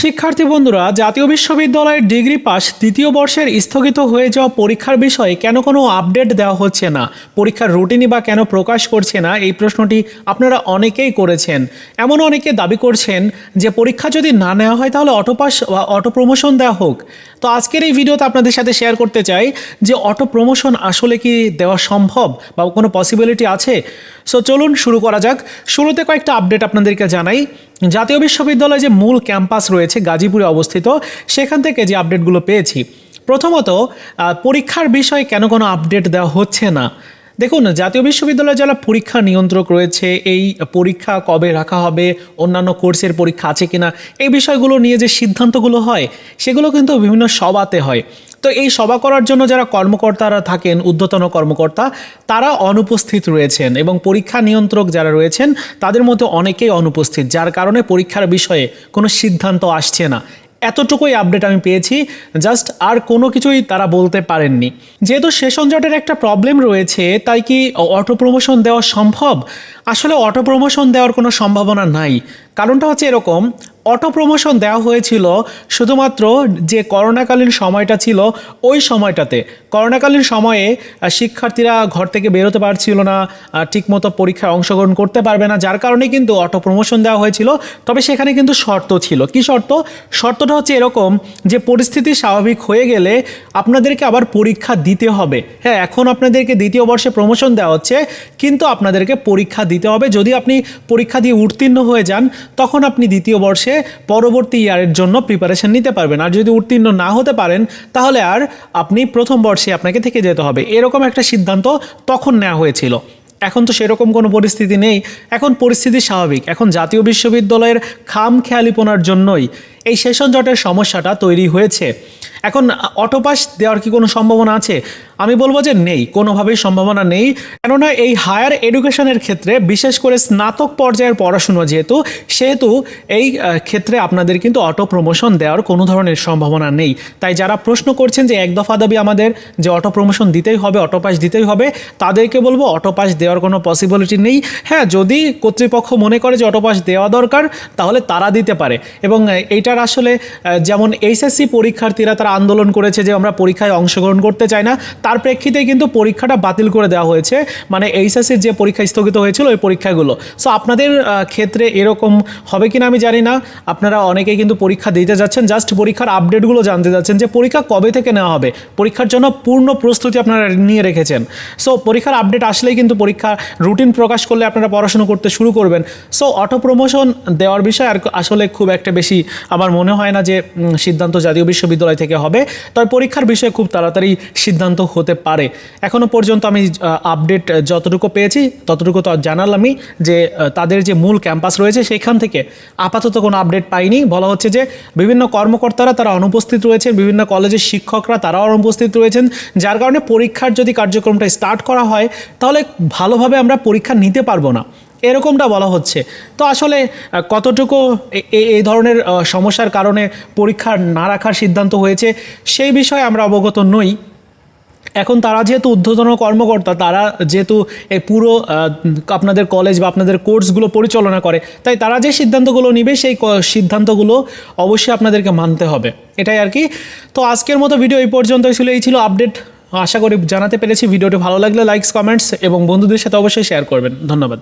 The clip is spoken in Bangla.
শিক্ষার্থী বন্ধুরা, জাতীয় বিশ্ববিদ্যালয়ের ডিগ্রি পাস দ্বিতীয় বর্ষের স্থগিত হয়ে যাওয়া পরীক্ষার বিষয়ে কেন কোনো আপডেট দেওয়া হচ্ছে না? পরীক্ষার রুটিনই বা কেন প্রকাশ করছে না? এই প্রশ্নটি আপনারা অনেকেই করেছেন। এমন অনেকে দাবি করছেন যে পরীক্ষা যদি না নেওয়া হয় তাহলে অটো পাস বা অটো প্রমোশন দেওয়া হোক। তো আজকের এই ভিডিওতে আপনাদের সাথে শেয়ার করতে চাই যে অটো প্রমোশন আসলে কি দেওয়া সম্ভব বা কোনো পসিবিলিটি আছে? সো চলুন শুরু করা যাক। শুরুতে কয়েকটা আপডেট আপনাদেরকে জানাই। জাতীয় বিশ্ববিদ্যালয়ে যে মূল ক্যাম্পাস রয়েছে গাজীপুরে অবস্থিত, সেখান থেকে যে আপডেটগুলো পেয়েছি। প্রথমত পরীক্ষার বিষয়ে কেন কোনো আপডেট দেওয়া হচ্ছে না? দেখুন, জাতীয় বিশ্ববিদ্যালয়ে যারা পরীক্ষা নিয়ন্ত্রক রয়েছে, এই পরীক্ষা কবে রাখা হবে, অন্যান্য কোর্সের পরীক্ষা আছে কিনা, এই বিষয়গুলো নিয়ে যে সিদ্ধান্তগুলো হয়, সেগুলো কিন্তু বিভিন্ন সভাতে হয়। তো এই সভা করার জন্য যারা কর্মকর্তারা থাকেন, ঊর্ধ্বতন কর্মকর্তা, তারা অনুপস্থিত রয়েছেন এবং পরীক্ষা নিয়ন্ত্রক যারা রয়েছেন, তাদের মধ্যে অনেকেই অনুপস্থিত, যার কারণে পরীক্ষার বিষয়ে কোনো সিদ্ধান্ত আসছে না। এতটুকুই আপডেট আমি পেয়েছি জাস্ট আর কোনো কিছুই তারা বলতে পারেননি। যেহেতু সেশন জটের একটা প্রবলেম রয়েছে, তাই কি অটো প্রমোশন দেওয়া সম্ভব? আসলে অটো প্রমোশন দেওয়ার কোনো সম্ভাবনা নাই। কারণটা হচ্ছে এরকম অটো প্রমোশন দেওয়া হয়েছিল শুধুমাত্র যে করোনাকালীন সময়টা ছিল, ওই সময়টাতে। করোনাকালীন সময়ে শিক্ষার্থীরা ঘর থেকে বেরোতে পারছিল না ঠিকমতো পরীক্ষায় অংশগ্রহণ করতে পারবে না, যার কারণে কিন্তু অটো প্রমোশন দেওয়া হয়েছিল। তবে সেখানে কিন্তু শর্ত ছিল। কি শর্ত? শর্তটা হচ্ছে এরকম যে পরিস্থিতি স্বাভাবিক হয়ে গেলে আপনাদেরকে আবার পরীক্ষা দিতে হবে। হ্যাঁ এখন আপনাদেরকে দ্বিতীয় বর্ষে প্রমোশন দেওয়া হচ্ছে, কিন্তু আপনাদেরকে পরীক্ষা দিতে হবে। যদি আপনি পরীক্ষা দিয়ে উত্তীর্ণ হয়ে যান, তখন আপনি দ্বিতীয় বর্ষে পরবর্তী ইয়ারের জন্য প্রিপারেশন নিতে পারবেন। আর যদি উত্তীর্ণ না হতে পারেন, তাহলে আর আপনি প্রথম বর্ষে আপনাকে থেকে যেতে হবে। এরকম একটা সিদ্ধান্ত তখন নেওয়া হয়েছিল। এখন তো সেরকম কোনো পরিস্থিতি নেই। এখন পরিস্থিতি স্বাভাবিক। এখন জাতীয় বিশ্ববিদ্যালয়ের খাম খেয়ালিপনার জন্যই এই সেশন জটের সমস্যাটা তৈরি হয়েছে। এখন অটোপাস দেওয়ার কি কোনো সম্ভাবনা আছে? আমি বলব যে নেই কোনোভাবেই সম্ভাবনা নেই। কেননা এই হায়ার এডুকেশনের ক্ষেত্রে বিশেষ করে স্নাতক পর্যায়ের পড়াশুনো যেহেতু সেহেতু এই ক্ষেত্রে আপনাদের কিন্তু অটো প্রমোশন দেওয়ার কোনো ধরনের সম্ভাবনা নেই। তাই যারা প্রশ্ন করছেন যে এক দফা দাবি আমাদের যে অটো প্রমোশন দিতেই হবে অটো পাস দিতেই হবে তাদেরকে বলব অটো পাস দেওয়ার কোনো পসিবিলিটি নেই। হ্যাঁ যদি কর্তৃপক্ষ মনে করে যে অটো পাস দেওয়া দরকার তাহলে তারা দিতে পারে। এবং আহ, এইটার আসলে যেমন এইচএসসি পরীক্ষার্থীরা তারা আন্দোলন করেছে যে আমরা পরীক্ষায় অংশগ্রহণ করতে চাই না, তার প্রেক্ষিতে কিন্তু পরীক্ষাটা বাতিল করে দেওয়া হয়েছে। মানে এইচএসসির যে পরীক্ষা স্থগিত হয়েছিল, ওই পরীক্ষাগুলো। সো আপনাদের ক্ষেত্রে এরকম হবে কিনা আমি জানি না। আপনারা অনেকেই কিন্তু পরীক্ষা দিতে যাচ্ছেন, জাস্ট পরীক্ষার আপডেটগুলো জানতে যাচ্ছেন যে পরীক্ষা কবে থেকে নেওয়া হবে। পরীক্ষার জন্য পূর্ণ প্রস্তুতি আপনারা নিয়ে রেখেছেন। সো পরীক্ষার আপডেট আসলেই কিন্তু পরীক্ষা রুটিন প্রকাশ করলে আপনারা পড়াশোনা করতে শুরু করবেন। সো অটো প্রমোশন দেওয়ার বিষয় আর আসলে খুব একটা বেশি আমার মনে হয় না যে সিদ্ধান্ত জাতীয় বিশ্ববিদ্যালয় থেকে হবে। তবে পরীক্ষার বিষয়ে খুব তাড়াতাড়ি সিদ্ধান্ত হতে পারে। এখনও পর্যন্ত আমি আপডেট যতটুকু পেয়েছি, ততটুকু তো জানালামই যে তাদের যে মূল ক্যাম্পাস রয়েছে সেখান থেকে আপাতত কোনো আপডেট পাইনি। বলা হচ্ছে যে, বিভিন্ন কর্মকর্তারা তারা অনুপস্থিত রয়েছেন, বিভিন্ন কলেজের শিক্ষকরা তারাও অনুপস্থিত রয়েছেন, যার কারণে পরীক্ষার যদি কার্যক্রমটা স্টার্ট করা হয়, তাহলে ভালোভাবে আমরা পরীক্ষা নিতে পারব না। এরকমটা বলা হচ্ছে। তো আসলে কতটুকু এই ধরনের সমস্যার কারণে পরীক্ষা না রাখার সিদ্ধান্ত হয়েছে, সেই বিষয়ে আমরা অবগত নই। এখন তারা যেহেতু ঊর্ধ্বতন কর্মকর্তা, তারা যেহেতু এই পুরো আপনাদের কলেজ বা আপনাদের কোর্সগুলো পরিচালনা করে, তাই তারা যে সিদ্ধান্তগুলো নেবে, সেই সিদ্ধান্তগুলো অবশ্যই আপনাদেরকে মানতে হবে। এটাই আর কি। তো আজকের মতো ভিডিও এই পর্যন্তই ছিল, এই ছিল আপডেট। আশা করি জানাতে পেরেছি। ভিডিওটি ভালো লাগলে লাইকস কমেন্টস এবং বন্ধুদের সাথে অবশ্যই শেয়ার করবেন। ধন্যবাদ।